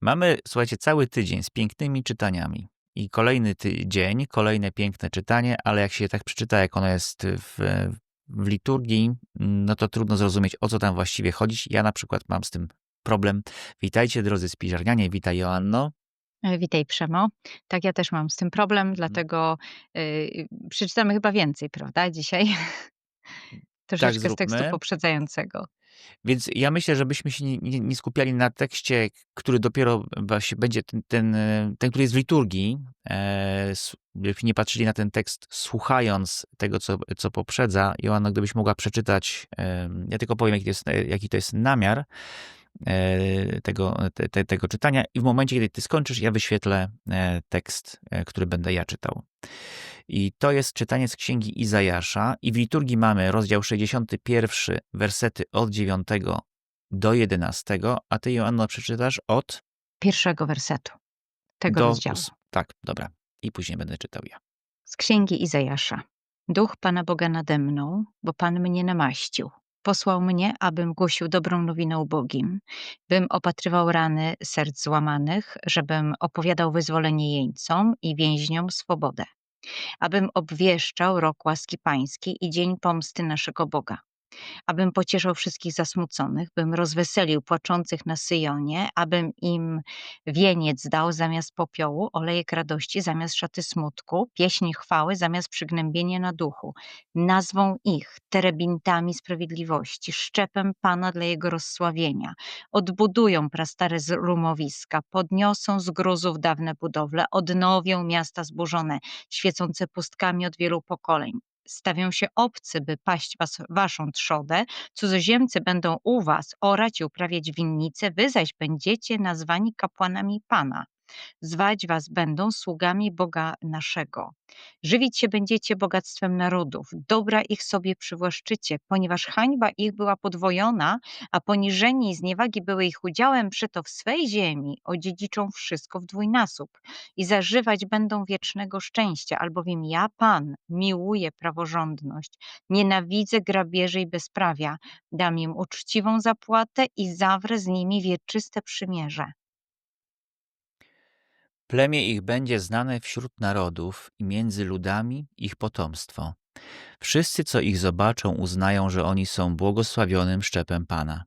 Mamy, słuchajcie, cały tydzień z pięknymi czytaniami. I kolejny tydzień, kolejne piękne czytanie, ale jak się tak przeczyta, jak ono jest w, w liturgii, no to trudno zrozumieć, o co tam właściwie chodzić. Ja na przykład mam z tym problem. Witajcie, drodzy spiżarnianie, witaj Joanno. E, witaj Przemo. Tak, ja też mam z tym problem, mhm. dlatego y, przeczytamy chyba więcej, prawda, dzisiaj? Troszeczkę tak, z tekstu poprzedzającego. Więc ja myślę, żebyśmy się nie, nie, skupiali na tekście, który dopiero właśnie będzie ten, ten, ten który jest w liturgii, e, nie patrzyli na ten tekst słuchając tego, co, co poprzedza. Joanna, gdybyś mogła przeczytać, e, ja tylko powiem, jaki to jest, jaki to jest namiar, E, tego, te, tego czytania i w momencie, kiedy ty skończysz, ja wyświetlę e, tekst, e, który będę ja czytał. I to jest czytanie z księgi Izajasza i w liturgii mamy rozdział 61, wersety od 9 do 11, a ty, Joanno, przeczytasz od pierwszego wersetu tego do, rozdziału. Tak, dobra. I później będę czytał ja. Z księgi Izajasza. Duch Pana Boga nade mną, bo Pan mnie namaścił Posłał mnie, abym głosił dobrą nowinę ubogim, bym opatrywał rany serc złamanych, żebym opowiadał wyzwolenie jeńcom i więźniom swobodę, abym obwieszczał rok łaski pańskiej i dzień pomsty naszego Boga abym pocieszał wszystkich zasmuconych, bym rozweselił płaczących na Syjonie, abym im wieniec dał zamiast popiołu, olejek radości zamiast szaty smutku, pieśń chwały zamiast przygnębienia na duchu. Nazwą ich terebintami sprawiedliwości, szczepem Pana dla Jego rozsławienia. Odbudują prastare rumowiska, podniosą z gruzów dawne budowle, odnowią miasta zburzone, świecące pustkami od wielu pokoleń stawią się obcy, by paść was, waszą trzodę, cudzoziemcy będą u was orać i uprawiać winnice, wy zaś będziecie nazwani kapłanami Pana. Zwać was będą sługami Boga naszego. Żywić się będziecie bogactwem narodów, dobra ich sobie przywłaszczycie, ponieważ hańba ich była podwojona, a poniżeni i zniewagi były ich udziałem, przeto w swej ziemi odziedziczą wszystko w dwójnasób i zażywać będą wiecznego szczęścia, albowiem ja, Pan, miłuję praworządność, nienawidzę grabieży i bezprawia, dam im uczciwą zapłatę i zawrę z nimi wieczyste przymierze. Plemię ich będzie znane wśród narodów i między ludami ich potomstwo. Wszyscy, co ich zobaczą, uznają, że oni są błogosławionym szczepem Pana.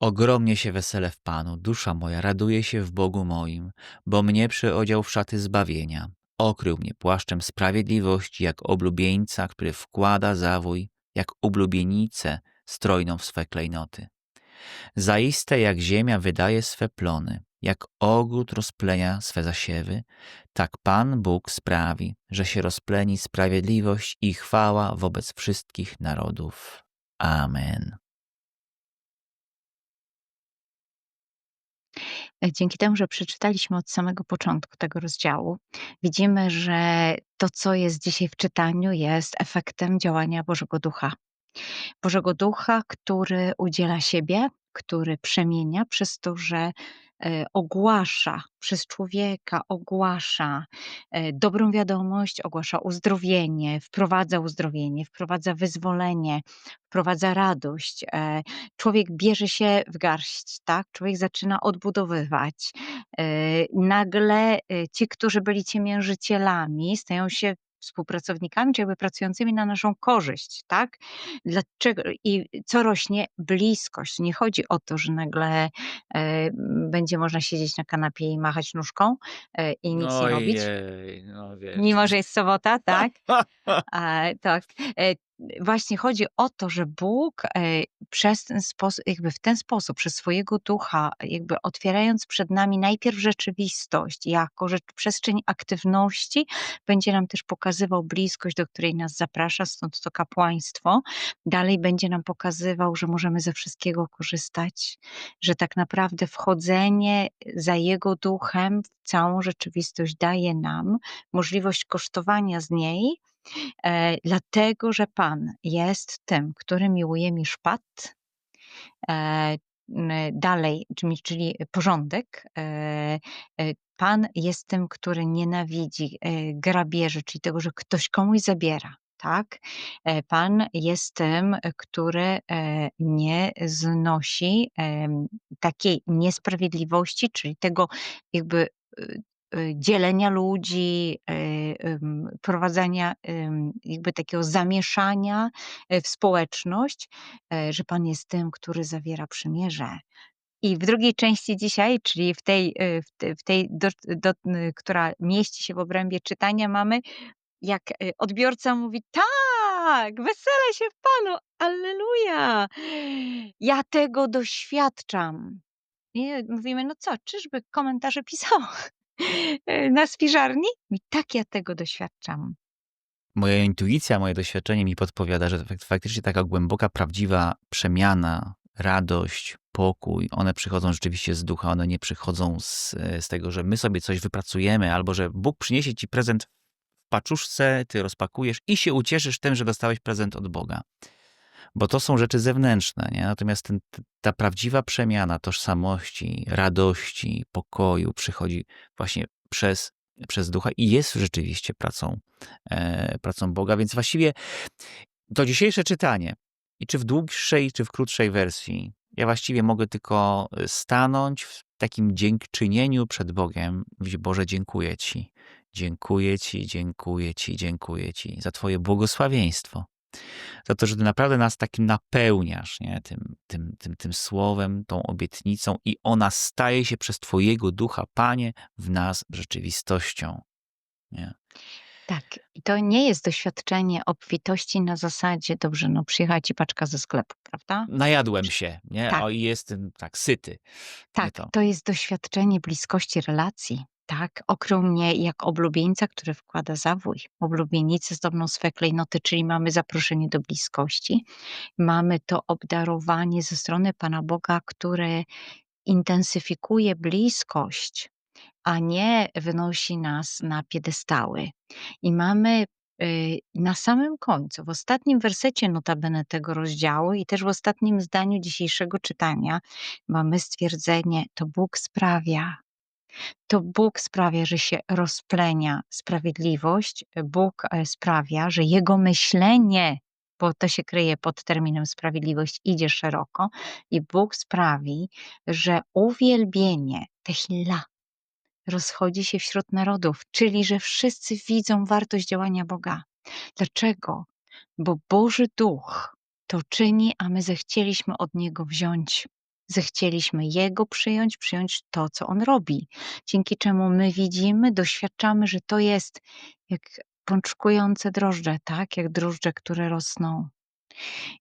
Ogromnie się wesele w Panu, dusza moja raduje się w Bogu moim, bo mnie przyodział w szaty zbawienia. Okrył mnie płaszczem sprawiedliwości, jak oblubieńca, który wkłada zawój, jak oblubienicę strojną w swe klejnoty. Zaiste jak ziemia wydaje swe plony, jak ogród rozplenia swe zasiewy, tak Pan Bóg sprawi, że się rozpleni sprawiedliwość i chwała wobec wszystkich narodów. Amen. Dzięki temu, że przeczytaliśmy od samego początku tego rozdziału, widzimy, że to, co jest dzisiaj w czytaniu, jest efektem działania Bożego Ducha. Bożego Ducha, który udziela siebie, który przemienia przez to, że ogłasza przez człowieka, ogłasza e, dobrą wiadomość, ogłasza uzdrowienie, wprowadza uzdrowienie, wprowadza wyzwolenie, wprowadza radość. E, człowiek bierze się w garść, tak? Człowiek zaczyna odbudowywać. Nagle ci, którzy byli ciemiężycielami, stają się współpracownikami, czy jakby pracującymi na naszą korzyść, tak? Dlaczego i co rośnie? Bliskość. Nie chodzi o to, że nagle e, będzie można siedzieć na kanapie i machać nóżką e, i nic nie robić. no wiesz. Mimo, że jest sobota, tak? E, tak. Właśnie chodzi o to, że Bóg e, przez ten sposób, jakby w ten sposób, przez swojego ducha, jakby otwierając przed nami najpierw rzeczywistość, jako rzecz, przestrzeń aktywności, będzie nam też pokazywał bliskość, do której nas zaprasza, stąd to kapłaństwo. Dalej będzie nam pokazywał, że możemy ze wszystkiego korzystać, że tak naprawdę wchodzenie za Jego duchem w całą rzeczywistość daje nam możliwość kosztowania z niej, dlatego, że Pan jest tym, który miłuje mi szpat, e, dalej, czyli, porządek. E, Pan jest tym, który nienawidzi grabieży, czyli tego, że ktoś komuś zabiera tak? E, Pan jest tym, który e, nie znosi takiej niesprawiedliwości, czyli tego jakby y, dzielenia ludzi, em, prowadzenia jakby takiego zamieszania e, w społeczność, że Pan jest tym, który zawiera przymierze. I w drugiej części dzisiaj, czyli w tej, y, w te- w tej do, do, y, która mieści się w obrębie czytania, mamy jak y, odbiorca mówi: Tak, weselę się w Panu, Alleluja! Ja tego doświadczam. I mówimy: No co, czyżby komentarze pisał y, na spiżarni? I tak ja tego doświadczam. Moja intuicja, moje doświadczenie mi podpowiada, że fak- faktycznie taka głęboka, prawdziwa przemiana, radość, pokój, one przychodzą rzeczywiście z ducha, one nie przychodzą z, z tego, że my sobie coś wypracujemy, albo że Bóg przyniesie ci prezent w paczuszce, ty rozpakujesz i się ucieszysz tym, że dostałeś prezent od Boga. Bo to są rzeczy zewnętrzne, nie? Natomiast ten, ta prawdziwa przemiana tożsamości, radości, pokoju przychodzi właśnie przez, przez ducha i jest rzeczywiście pracą, e, pracą Boga. Więc właściwie to dzisiejsze czytanie, i czy w dłuższej, czy w krótszej wersji, ja właściwie mogę tylko stanąć w takim dziękczynieniu przed Bogiem. Mówić, Boże, dziękuję Ci. Dziękuję Ci, dziękuję Ci, dziękuję Ci za Twoje błogosławieństwo. Za to, że Ty naprawdę nas takim napełniasz nie? Tym, tym, tym, tym słowem, tą obietnicą i ona staje się przez Twojego ducha, Panie, w nas rzeczywistością. Nie? Tak, i to nie jest doświadczenie obfitości na zasadzie, dobrze, no przyjechała ci paczka ze sklepu, prawda? Najadłem się, nie? Tak. O, i jestem tak syty. Tak, to. to jest doświadczenie bliskości relacji. Tak, okrył mnie jak oblubieńca, który wkłada zawój. Oblubienicy zdobną swe klejnoty, czyli mamy zaproszenie do bliskości. Mamy to obdarowanie ze strony Pana Boga, które intensyfikuje bliskość, a nie wynosi nas na piedestały. I mamy y, na samym końcu, w ostatnim wersecie notabene tego rozdziału i też w ostatnim zdaniu dzisiejszego czytania mamy stwierdzenie, to Bóg sprawia, to Bóg sprawia, że się rozplenia sprawiedliwość, Bóg e, sprawia, że Jego myślenie, bo to się kryje pod terminem sprawiedliwość, idzie szeroko i Bóg sprawi, że uwielbienie, tehillah, rozchodzi się wśród narodów, czyli że wszyscy widzą wartość działania Boga. Dlaczego? Bo Boży Duch to czyni, a my zechcieliśmy od Niego wziąć. Zechcieliśmy Jego przyjąć, przyjąć to, co On robi. Dzięki czemu my widzimy, doświadczamy, że to jest jak pączkujące drożdże, tak? Jak drożdże, które rosną.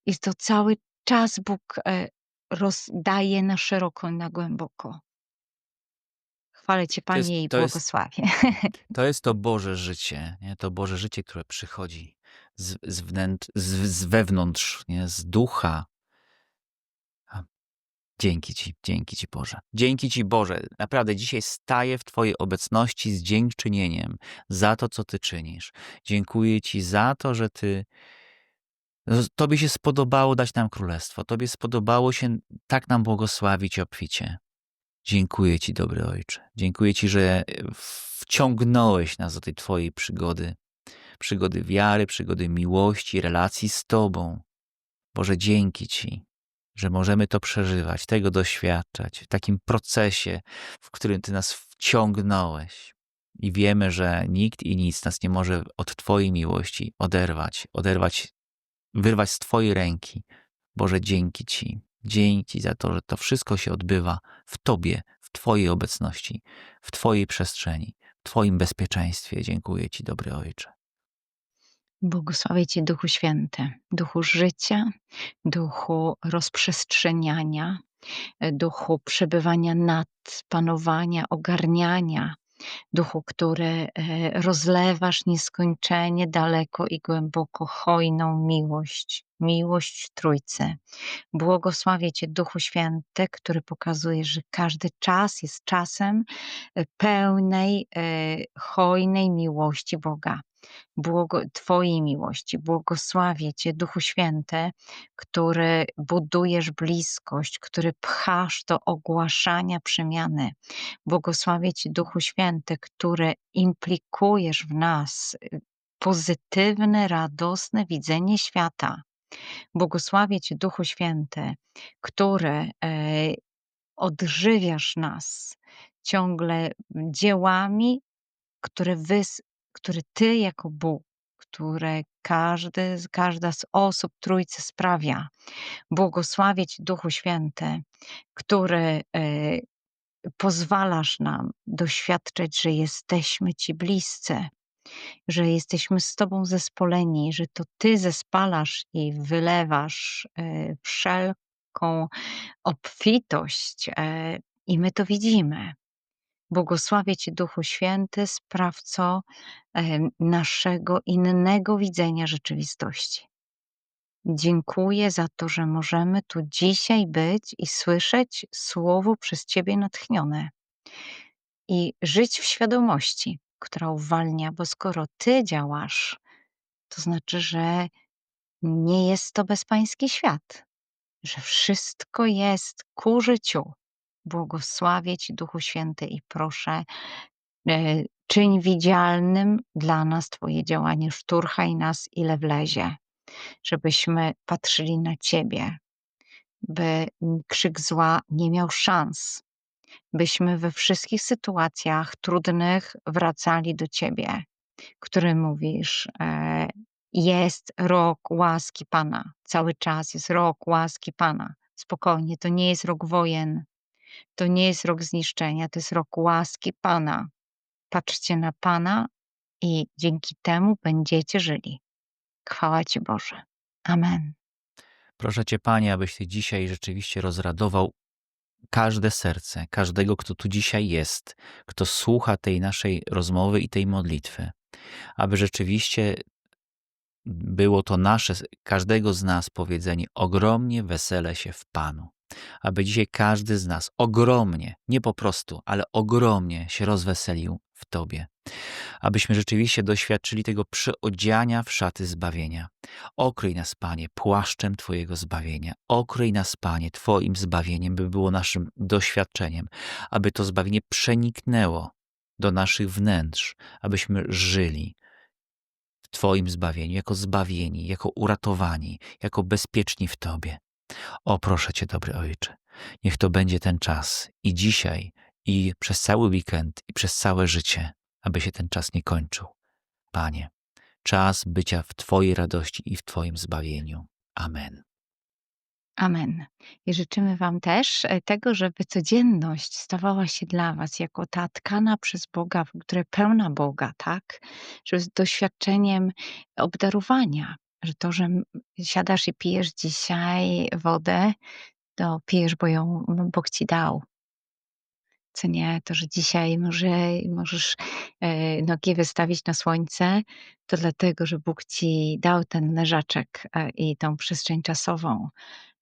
I to cały czas Bóg e, rozdaje na szeroko i na głęboko. Chwalę Cię, To jest- Panie, i to jest- błogosławię. To jest to Boże życie, nie? to Boże życie, które przychodzi z, z, wnętrz, z, z wewnątrz, nie? z ducha. Dzięki Ci, dzięki Ci Boże. Dzięki Ci Boże. Naprawdę dzisiaj staję w Twojej obecności z dziękczynieniem za to, co Ty czynisz. Dziękuję Ci za to, że Ty no, Tobie się spodobało dać nam królestwo. Tobie spodobało się tak nam błogosławić obficie. Dziękuję Ci, dobry Ojcze. Dziękuję Ci, że wciągnąłeś nas do tej Twojej przygody. Przygody wiary, przygody miłości, relacji z Tobą. Boże, dzięki Ci, że możemy to przeżywać, tego doświadczać w takim procesie, w którym Ty nas wciągnąłeś. I wiemy, że nikt i nic nas nie może od Twojej miłości oderwać, oderwać, wyrwać z Twojej ręki. Boże, dzięki Ci. Dzięki za to, że to wszystko się odbywa w Tobie, w Twojej obecności, w Twojej przestrzeni, w Twoim bezpieczeństwie. Dziękuję Ci, dobry Ojcze. Błogosławię Cię, Duchu Święty, Duchu życia, Duchu rozprzestrzeniania, Duchu przebywania nad, panowania, ogarniania, Duchu, który e, rozlewasz nieskończenie daleko i głęboko hojną miłość, miłość Trójcy. Błogosławię Cię, Duchu Święty, który pokazuje, że każdy czas jest czasem e, pełnej, e, hojnej miłości Boga. Twojej miłości. Błogosławię Cię, Duchu Święty, który budujesz bliskość, który pchasz do ogłaszania przemiany. Błogosławię Cię, Duchu Święty, który implikujesz w nas y, pozytywne, radosne widzenie świata. Błogosławię Cię, Duchu Święty, który e, odżywiasz nas ciągle dziełami, które, wys, które Ty jako Bóg, które każdy, każda z osób Trójcy sprawia. Błogosławię Ci, Duchu Święty, który e, pozwalasz nam doświadczać, że jesteśmy Ci bliscy, że jesteśmy z Tobą zespoleni, że to Ty zespalasz i wylewasz e, wszelką obfitość e, i my to widzimy. Błogosławię Cię, Duchu Święty, sprawco naszego innego widzenia rzeczywistości. Dziękuję za to, że możemy tu dzisiaj być i słyszeć słowo przez Ciebie natchnione i żyć w świadomości, która uwalnia, bo skoro Ty działasz, to znaczy, że nie jest to bezpański świat, że wszystko jest ku życiu. Błogosławię Ci, Duchu Święty, i proszę, e, czyń widzialnym dla nas Twoje działanie, szturchaj nas, ile wlezie, żebyśmy patrzyli na Ciebie, by krzyk zła nie miał szans, byśmy we wszystkich sytuacjach trudnych wracali do Ciebie, który mówisz, e, jest rok łaski Pana, cały czas jest rok łaski Pana. Spokojnie, to nie jest rok wojen, to nie jest rok zniszczenia, to jest rok łaski Pana. Patrzcie na Pana i dzięki temu będziecie żyli. Chwała Ci Boże. Amen. Proszę Cię, Panie, abyś Ty dzisiaj rzeczywiście rozradował każde serce, każdego, kto tu dzisiaj jest, kto słucha tej naszej rozmowy i tej modlitwy, aby rzeczywiście było to nasze, każdego z nas powiedzenie ogromnie wesele się w Panu. Aby dzisiaj każdy z nas ogromnie, nie po prostu, ale ogromnie się rozweselił w Tobie. Abyśmy rzeczywiście doświadczyli tego przyodziania w szaty zbawienia. Okryj nas, Panie, płaszczem Twojego zbawienia. Okryj nas, Panie, Twoim zbawieniem, by było naszym doświadczeniem, aby to zbawienie przeniknęło do naszych wnętrz, abyśmy żyli w Twoim zbawieniu, jako zbawieni, jako uratowani, jako bezpieczni w Tobie. O, proszę Cię, dobry Ojcze, niech to będzie ten czas i dzisiaj, i przez cały weekend, i przez całe życie, aby się ten czas nie kończył. Panie, czas bycia w Twojej radości i w Twoim zbawieniu. Amen. Amen. I życzymy Wam też e, tego, żeby codzienność stawała się dla Was jako ta tkana przez Boga, która pełna Boga, tak? Żeby z doświadczeniem obdarowania, że to, że siadasz i pijesz dzisiaj wodę, to pijesz, bo ją Bóg Ci dał. Co nie, to, że dzisiaj może, możesz e, nogi wystawić na słońce, to dlatego, że Bóg Ci dał ten leżaczek e, i tą przestrzeń czasową.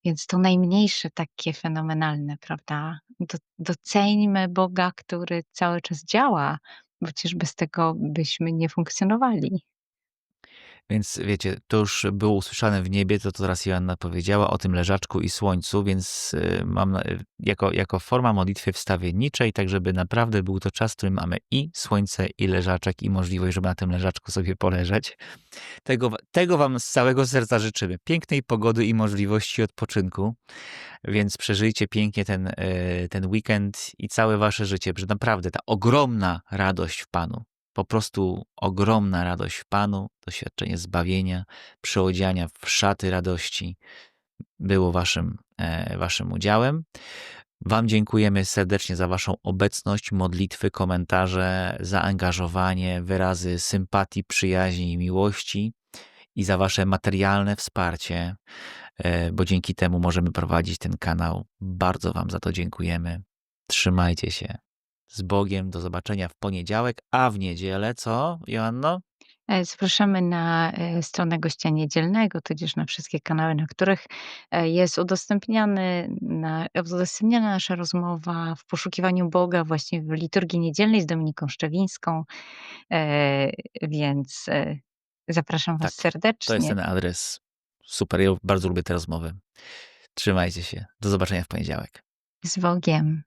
Więc to najmniejsze takie fenomenalne, prawda? Do, doceńmy Boga, który cały czas działa, bo przecież bez tego byśmy nie funkcjonowali. Więc wiecie, to już było usłyszane w niebie, to, to teraz Joanna powiedziała o tym leżaczku i słońcu, więc y, mam na- jako, jako forma modlitwy wstawienniczej, tak żeby naprawdę był to czas, w którym mamy i słońce, i leżaczek, i możliwość, żeby na tym leżaczku sobie poleżeć. Tego, tego Wam z całego serca życzymy. Pięknej pogody i możliwości odpoczynku, więc przeżyjcie pięknie ten, y, ten weekend i całe Wasze życie, że naprawdę ta ogromna radość w Panu, po prostu ogromna radość w Panu, doświadczenie zbawienia, przyodziania w szaty radości było waszym, e, waszym udziałem. Wam dziękujemy serdecznie za Waszą obecność, modlitwy, komentarze, zaangażowanie, wyrazy sympatii, przyjaźni i miłości i za Wasze materialne wsparcie, e, bo dzięki temu możemy prowadzić ten kanał. Bardzo Wam za to dziękujemy. Trzymajcie się. Z Bogiem, do zobaczenia w poniedziałek, a w niedzielę co, Joanno? E, Zapraszamy na e, stronę gościa niedzielnego, tudzież na wszystkie kanały, na których e, jest udostępniany, na, udostępniana nasza rozmowa w poszukiwaniu Boga właśnie w liturgii niedzielnej z Dominiką Szczewińską. Więc zapraszam Was Tak, To serdecznie. jest ten adres. Super, ja bardzo lubię te rozmowy. Trzymajcie się. Do zobaczenia w poniedziałek. Z Bogiem.